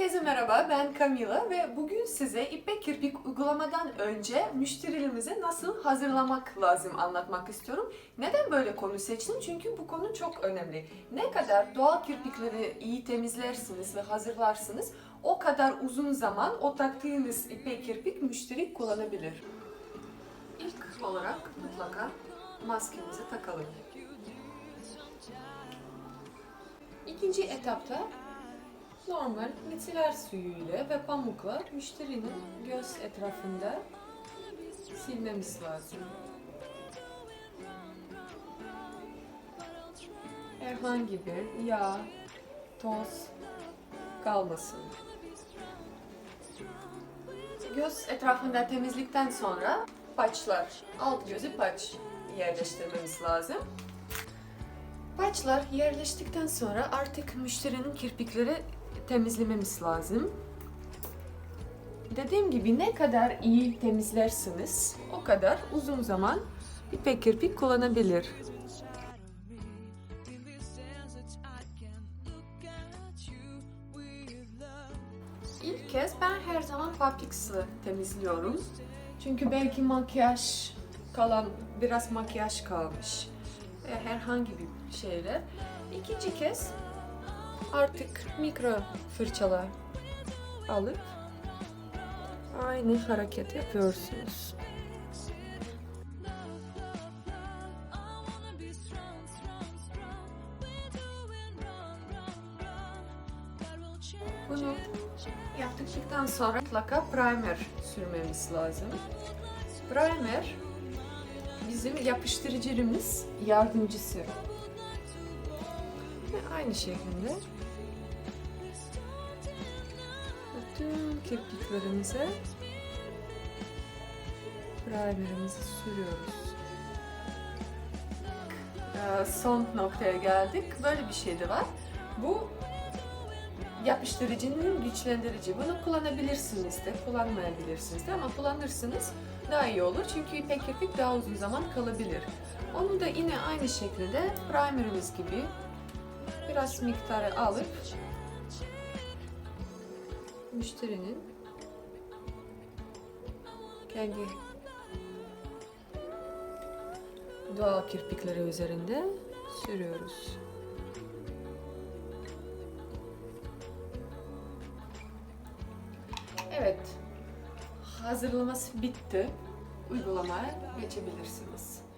Herkese merhaba, ben Camila ve bugün size ipek kirpik uygulamadan önce müşterilerimize nasıl hazırlamak lazım anlatmak istiyorum. Neden böyle konu seçtim? Çünkü bu konu çok önemli. Ne kadar doğal kirpikleri iyi temizlersiniz ve hazırlarsınız, o kadar uzun zaman o taktığınız ipek kirpik müşteri kullanabilir. İlk olarak mutlaka maskemizi takalım. İkinci etapta normal mitiler suyuyla ve pamukla müşterinin göz etrafında silmemiz lazım. Herhangi bir yağ, toz kalmasın. Göz etrafında temizlikten sonra paçlar, alt gözü paç yerleştirmemiz lazım. Paçlar yerleştikten sonra artık müşterinin kirpikleri temizlememiz lazım. Dediğim gibi ne kadar iyi temizlersiniz o kadar uzun zaman ipek kirpik kullanabilir. İlk kez ben her zaman Papix'ı temizliyorum. Çünkü belki makyaj kalan, biraz makyaj kalmış. Herhangi bir şeyler. İkinci kez artık mikro fırçalar alıp aynı hareket yapıyorsunuz. Bunu yaptıktan sonra mutlaka primer sürmemiz lazım. Primer bizim yapıştırıcımız yardımcısı. Ve aynı şekilde bütün kirpiklerimize primerimizi sürüyoruz. Ee, Son noktaya geldik. Böyle bir şey de var. Bu yapıştırıcının güçlendirici. Bunu kullanabilirsiniz de, kullanmayabilirsiniz de ama kullanırsınız daha iyi olur. Çünkü ipek kirpik daha uzun zaman kalabilir. Onu da yine aynı şekilde primerimiz gibi biraz miktarı alıp müşterinin kendi doğal kirpikleri üzerinde sürüyoruz. Evet, hazırlaması bitti. Uygulamaya geçebilirsiniz.